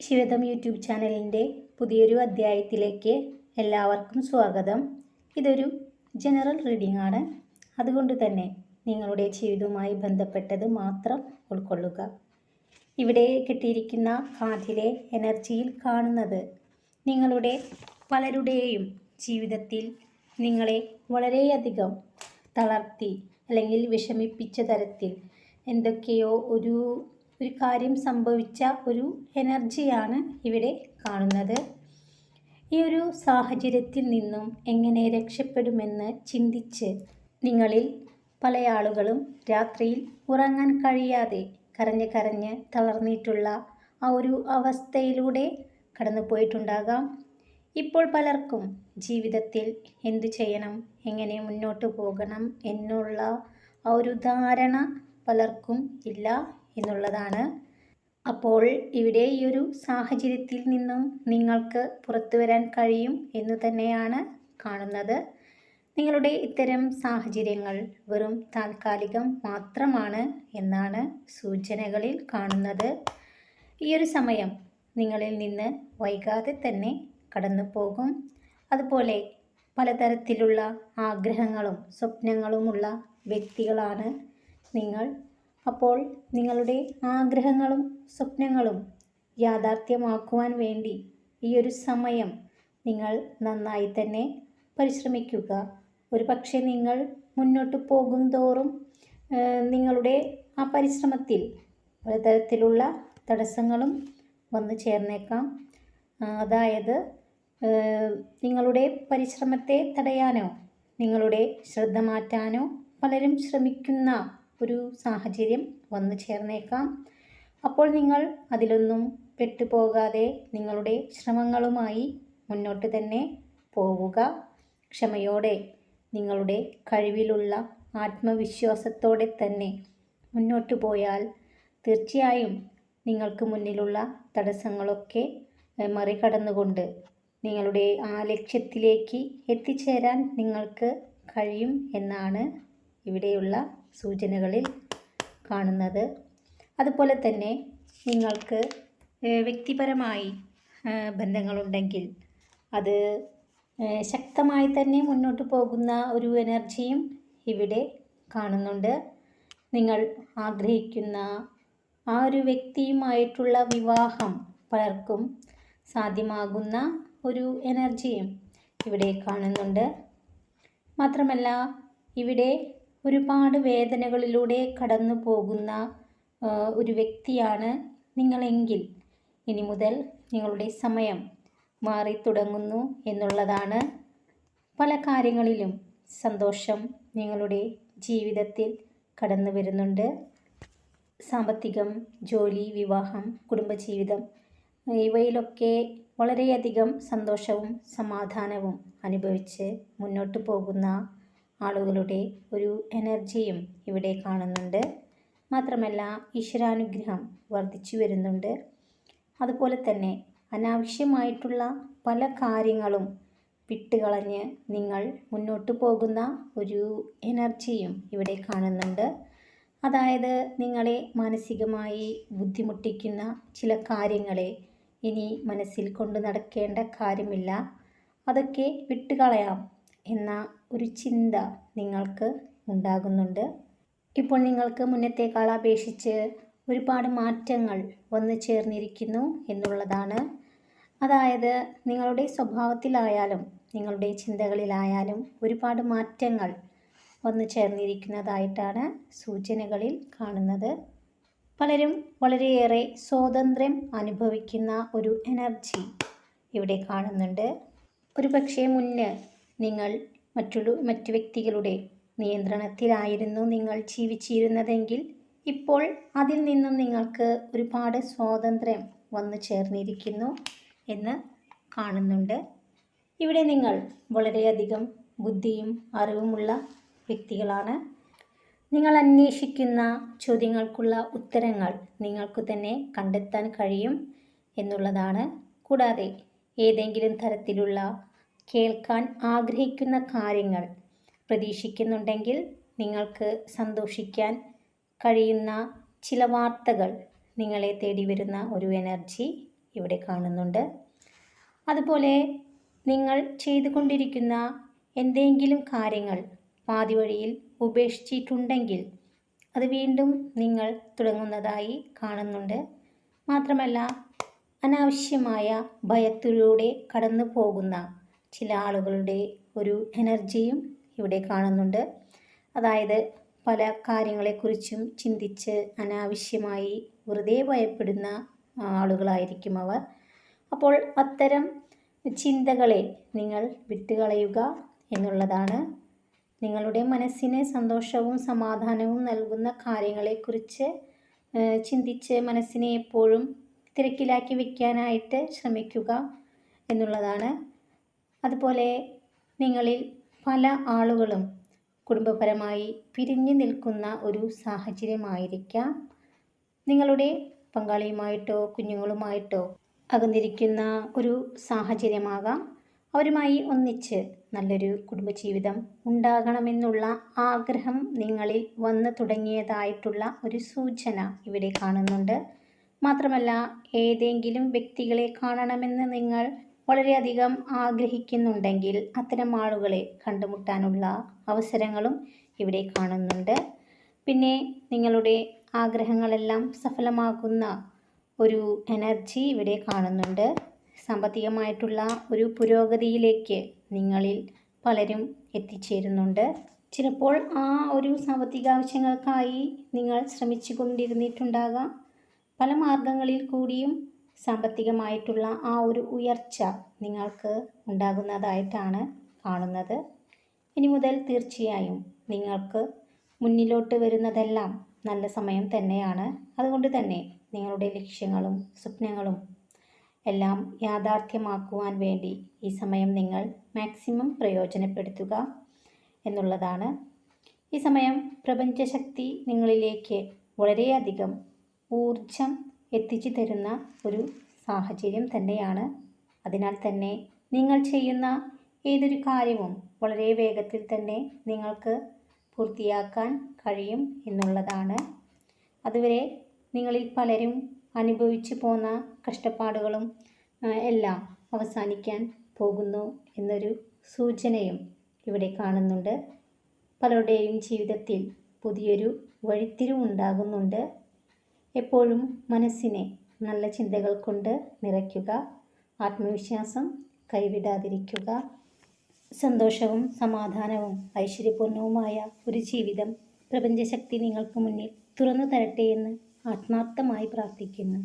ശിവതം YouTube ചാനലിന്റെ പുതിയൊരു അധ്യായത്തിലേക്ക് എല്ലാവർക്കും സ്വാഗതം. ഇതൊരു ജനറൽ റീഡിംഗ് ആണ് അതുകൊണ്ട് തന്നെ നിങ്ങളുടെ ജീവിതവുമായി ബന്ധപ്പെട്ടത് മാത്രം ഉൾക്കൊള്ളുക. ഇവിടെ കിട്ടിയിരിക്കുന്ന കാതിലെ എനർജിയിൽ കാണുന്നത് നിങ്ങളുടെ പലരുടെയും ജീവിതത്തിൽ നിങ്ങളെ വളരെയധികം തളർത്തി അല്ലെങ്കിൽ വിഷമിപ്പിച്ച തരത്തിൽ എന്തൊക്കെയോ ഒരു ഒരു കാര്യം സംഭവിച്ച ഒരു എനർജിയാണ് ഇവിടെ കാണുന്നത്. ഈ ഒരു സാഹചര്യത്തിൽ നിന്നും എങ്ങനെ രക്ഷപ്പെടുമെന്ന് ചിന്തിച്ച് നിങ്ങളിൽ പല ആളുകളും രാത്രിയിൽ ഉറങ്ങാൻ കഴിയാതെ കരഞ്ഞ് കരഞ്ഞ് തളർന്നിട്ടുള്ള ആ ഒരു അവസ്ഥയിലൂടെ കടന്നു പോയിട്ടുണ്ടാകാം. ഇപ്പോൾ പലർക്കും ജീവിതത്തിൽ എന്തു ചെയ്യണം എങ്ങനെ മുന്നോട്ട് പോകണം എന്നുള്ള ആ ഒരു ധാരണ പലർക്കും ഇല്ല. എന്നുള്ളതാണ്. അപ്പോൾ ഇവിടെ ഈ ഒരു സാഹചര്യത്തിൽ നിന്നും നിങ്ങൾക്ക് പുറത്തു വരാൻ കഴിയും എന്ന് തന്നെയാണ് കാണുന്നത്. നിങ്ങളുടെ ഇത്തരം സാഹചര്യങ്ങൾ വെറും താൽക്കാലികം മാത്രമാണ് എന്നാണ് സൂചനകളിൽ കാണുന്നത്. ഈ ഒരു സമയം നിങ്ങളിൽ നിന്ന് വൈകാതെ തന്നെ കടന്നു പോകും. അതുപോലെ പലതരത്തിലുള്ള ആഗ്രഹങ്ങളും സ്വപ്നങ്ങളുമുള്ള വ്യക്തികളാണ് നിങ്ങൾ. അപ്പോൾ നിങ്ങളുടെ ആഗ്രഹങ്ങളും സ്വപ്നങ്ങളും യാഥാർത്ഥ്യമാക്കുവാൻ വേണ്ടി ഈ ഒരു സമയം നിങ്ങൾ നന്നായി തന്നെ പരിശ്രമിക്കുക. ഒരു പക്ഷേ നിങ്ങൾ മുന്നോട്ട് പോകും തോറും നിങ്ങളുടെ ആ പരിശ്രമത്തിൽ പലതരത്തിലുള്ള തടസ്സങ്ങളും വന്നു ചേർന്നേക്കാം. അതായത് നിങ്ങളുടെ പരിശ്രമത്തെ തടയാനോ നിങ്ങളുടെ ശ്രദ്ധ മാറ്റാനോ പലരും ശ്രമിക്കുന്ന ഒരു സാഹചര്യം വന്നു ചേർന്നേക്കാം. അപ്പോൾ നിങ്ങൾ അതിലൊന്നും പെട്ടുപോകാതെ നിങ്ങളുടെ ശ്രമങ്ങളുമായി മുന്നോട്ട് തന്നെ പോവുക. ക്ഷമയോടെ നിങ്ങളുടെ കഴിവിലുള്ള ആത്മവിശ്വാസത്തോടെ തന്നെ മുന്നോട്ട് പോയാൽ തീർച്ചയായും നിങ്ങൾക്ക് മുന്നിലുള്ള തടസ്സങ്ങളൊക്കെ മറികടന്നുകൊണ്ട് നിങ്ങളുടെ ആ ലക്ഷ്യത്തിലേക്ക് എത്തിച്ചേരാൻ നിങ്ങൾക്ക് കഴിയും എന്നാണ് ഇവിടെയുള്ള സൂചനകളിൽ കാണുന്നത്. അതുപോലെ തന്നെ നിങ്ങൾക്ക് വ്യക്തിപരമായി ബന്ധങ്ങളുണ്ടെങ്കിൽ അത് ശക്തമായി തന്നെ മുന്നോട്ട് പോകുന്ന ഒരു എനർജിയും ഇവിടെ കാണുന്നുണ്ട്. നിങ്ങൾ ആഗ്രഹിക്കുന്ന ആ ഒരു വ്യക്തിയുമായിട്ടുള്ള വിവാഹം പലർക്കും സാധ്യമാകുന്ന ഒരു എനർജിയും ഇവിടെ കാണുന്നുണ്ട്. മാത്രമല്ല ഇവിടെ ഒരുപാട് വേദനകളിലൂടെ കടന്നു പോകുന്ന ഒരു വ്യക്തിയാണ് നിങ്ങളെങ്കിൽ. ഇനി മുതൽ നിങ്ങളുടെ സമയം മാറി തുടങ്ങുന്നു എന്നുള്ളതാണ്. പല കാര്യങ്ങളിലും സന്തോഷം നിങ്ങളുടെ ജീവിതത്തിൽ കടന്നു വരുന്നുണ്ട്. സാമ്പത്തികം ജോലി വിവാഹം കുടുംബജീവിതം ഇവയിലൊക്കെ വളരെയധികം സന്തോഷവും സമാധാനവും അനുഭവിച്ച് മുന്നോട്ട് പോകുന്ന ആളുകളുടെ ഒരു എനർജിയും ഇവിടെ കാണുന്നുണ്ട്. മാത്രമല്ല ഈശ്വരാനുഗ്രഹം വർദ്ധിച്ചു വരുന്നുണ്ട്. അതുപോലെ തന്നെ അനാവശ്യമായിട്ടുള്ള പല കാര്യങ്ങളും വിട്ടുകളഞ്ഞ് നിങ്ങൾ മുന്നോട്ട് പോകുന്ന ഒരു എനർജിയും ഇവിടെ കാണുന്നുണ്ട്. അതായത് നിങ്ങളെ മാനസികമായി ബുദ്ധിമുട്ടിക്കുന്ന ചില കാര്യങ്ങളെ ഇനി മനസ്സിൽ കൊണ്ടു നടക്കേണ്ട കാര്യമില്ല. അതൊക്കെ വിട്ടുകളയാം. എന്ന ഒരു ചിന്ത നിങ്ങൾക്ക് ഉണ്ടാകുന്നുണ്ട്. ഇപ്പോൾ നിങ്ങൾക്ക് മുന്നത്തേക്കാൾ അപേക്ഷിച്ച് ഒരുപാട് മാറ്റങ്ങൾ വന്നു ചേർന്നിരിക്കുന്നു എന്നുള്ളതാണ്. അതായത് നിങ്ങളുടെ സ്വഭാവത്തിലായാലും നിങ്ങളുടെ ചിന്തകളിലായാലും ഒരുപാട് മാറ്റങ്ങൾ വന്നു ചേർന്നിരിക്കുന്നതായിട്ടാണ് സൂചനകളിൽ കാണുന്നത്. പലരും വളരെയേറെ സ്വാതന്ത്ര്യം അനുഭവിക്കുന്ന ഒരു എനർജി ഇവിടെ കാണുന്നുണ്ട്. ഒരു പക്ഷേ മുന്ന് നിങ്ങൾ മറ്റുള്ള മറ്റു വ്യക്തികളുടെ നിയന്ത്രണത്തിലായിരുന്നു നിങ്ങൾ ജീവിച്ചിരുന്നതെങ്കിൽ ഇപ്പോൾ അതിൽ നിന്നും നിങ്ങൾക്ക് ഒരുപാട് സ്വാതന്ത്ര്യം വന്നു ചേർന്നിരിക്കുന്നു എന്ന് കാണുന്നുണ്ട്. ഇവിടെ നിങ്ങൾ വളരെയധികം ബുദ്ധിയും അറിവുമുള്ള വ്യക്തികളാണ്. നിങ്ങൾ അന്വേഷിക്കുന്ന ചോദ്യങ്ങൾക്കുള്ള ഉത്തരങ്ങൾ നിങ്ങൾക്ക് തന്നെ കണ്ടെത്താൻ കഴിയും എന്നുള്ളതാണ്. കൂടാതെ ഏതെങ്കിലും തരത്തിലുള്ള കേൾക്കാൻ ആഗ്രഹിക്കുന്ന കാര്യങ്ങൾ പ്രതീക്ഷിക്കുന്നുണ്ടെങ്കിൽ നിങ്ങൾക്ക് സന്തോഷിക്കാൻ കഴിയുന്ന ചില വാർത്തകൾ നിങ്ങളെ തേടി വരുന്ന ഒരു എനർജി ഇവിടെ കാണുന്നുണ്ട്. അതുപോലെ നിങ്ങൾ ചെയ്തുകൊണ്ടിരിക്കുന്ന എന്തെങ്കിലും കാര്യങ്ങൾ പാതി വഴിയിൽ ഉപേക്ഷിച്ചിട്ടുണ്ടെങ്കിൽ അത് വീണ്ടും നിങ്ങൾ തുടങ്ങുന്നതായി കാണുന്നുണ്ട്. മാത്രമല്ല അനാവശ്യമായ ഭയത്തിലൂടെ കടന്നു പോകുന്ന ചില ആളുകളുടെ ഒരു എനർജിയും ഇവിടെ കാണുന്നുണ്ട്. അതായത് പല കാര്യങ്ങളെക്കുറിച്ചും ചിന്തിച്ച് അനാവശ്യമായി വെറുതെ ഭയപ്പെടുന്ന ആളുകളായിരിക്കും അവർ. അപ്പോൾ അത്തരം ചിന്തകളെ നിങ്ങൾ വിട്ടുകളയുക എന്നുള്ളതാണ്. നിങ്ങളുടെ മനസ്സിന് സന്തോഷവും സമാധാനവും നൽകുന്ന കാര്യങ്ങളെക്കുറിച്ച് ചിന്തിച്ച് മനസ്സിനെ എപ്പോഴും തിരക്കിലാക്കി വയ്ക്കാനായിട്ട് ശ്രമിക്കുക എന്നുള്ളതാണ്. അതുപോലെ നിങ്ങളിൽ പല ആളുകളും കുടുംബപരമായി പിരിഞ്ഞു നിൽക്കുന്ന ഒരു സാഹചര്യമായിരിക്കാം. നിങ്ങളുടെ പങ്കാളിയുമായിട്ടോ കുഞ്ഞുങ്ങളുമായിട്ടോ അകന്നിരിക്കുന്ന ഒരു സാഹചര്യമാകാം. അവരുമായി ഒന്നിച്ച് നല്ലൊരു കുടുംബജീവിതം ഉണ്ടാകണമെന്നുള്ള ആഗ്രഹം നിങ്ങളിൽ വന്നു തുടങ്ങിയതായിട്ടുള്ള ഒരു സൂചന ഇവിടെ കാണുന്നുണ്ട്. മാത്രമല്ല ഏതെങ്കിലും വ്യക്തികളെ കാണണമെന്ന് നിങ്ങൾ വളരെയധികം ആഗ്രഹിക്കുന്നുണ്ടെങ്കിൽ അത്തരം ആളുകളെ കണ്ടുമുട്ടാനുള്ള അവസരങ്ങളും ഇവിടെ കാണുന്നുണ്ട്. പിന്നെ നിങ്ങളുടെ ആഗ്രഹങ്ങളെല്ലാം സഫലമാകുന്ന ഒരു എനർജി ഇവിടെ കാണുന്നുണ്ട്. സാമ്പത്തികമായിട്ടുള്ള ഒരു പുരോഗതിയിലേക്ക് നിങ്ങളിൽ പലരും എത്തിച്ചേരുന്നുണ്ട്. ചിലപ്പോൾ ആ ഒരു സാമ്പത്തിക ആവശ്യങ്ങൾക്കായി നിങ്ങൾ ശ്രമിച്ചു കൊണ്ടിരുന്നിട്ടുണ്ടാകാം പല മാർഗങ്ങളിൽ കൂടിയും സാമ്പത്തികമായിട്ടുള്ള ആ ഒരു ഉയർച്ച നിങ്ങൾക്ക് ഉണ്ടാകുന്നതായിട്ടാണ് കാണുന്നത്. ഇനി മുതൽ തീർച്ചയായും നിങ്ങൾക്ക് മുന്നിലോട്ട് വരുന്നതെല്ലാം നല്ല സമയം തന്നെയാണ്. അതുകൊണ്ട് തന്നെ നിങ്ങളുടെ ലക്ഷ്യങ്ങളും സ്വപ്നങ്ങളും എല്ലാം യാഥാർത്ഥ്യമാക്കുവാൻ വേണ്ടി ഈ സമയം നിങ്ങൾ മാക്സിമം പ്രയോജനപ്പെടുത്തുക എന്നുള്ളതാണ്. ഈ സമയം പ്രപഞ്ചശക്തി നിങ്ങളിലേക്ക് വളരെയധികം ഊർജം എത്തിച്ചു തരുന്ന ഒരു സാഹചര്യം തന്നെയാണ്. അതിനാൽ തന്നെ നിങ്ങൾ ചെയ്യുന്ന ഏതൊരു കാര്യവും വളരെ വേഗത്തിൽ തന്നെ നിങ്ങൾക്ക് പൂർത്തിയാക്കാൻ കഴിയും എന്നുള്ളതാണ്. അതുവരെ നിങ്ങളിൽ പലരും അനുഭവിച്ചു പോന്ന കഷ്ടപ്പാടുകളും എല്ലാം അവസാനിക്കാൻ പോകുന്നു എന്നൊരു സൂചനയും ഇവിടെ കാണുന്നുണ്ട്. പലരുടെയും ജീവിതത്തിൽ പുതിയൊരു വഴിത്തിരിവുണ്ടാകുന്നുണ്ട് എപ്പോഴും മനസ്സിനെ നല്ല ചിന്തകൾ കൊണ്ട് നിറയ്ക്കുക ആത്മവിശ്വാസം കൈവിടാതിരിക്കുക സന്തോഷവും സമാധാനവും ഐശ്വര്യപൂർണവുമായ ഒരു ജീവിതം പ്രപഞ്ചശക്തി നിങ്ങൾക്ക് മുന്നിൽ തുറന്നു തരട്ടെ എന്ന് ആത്മാർത്ഥമായി പ്രാർത്ഥിക്കുന്നു.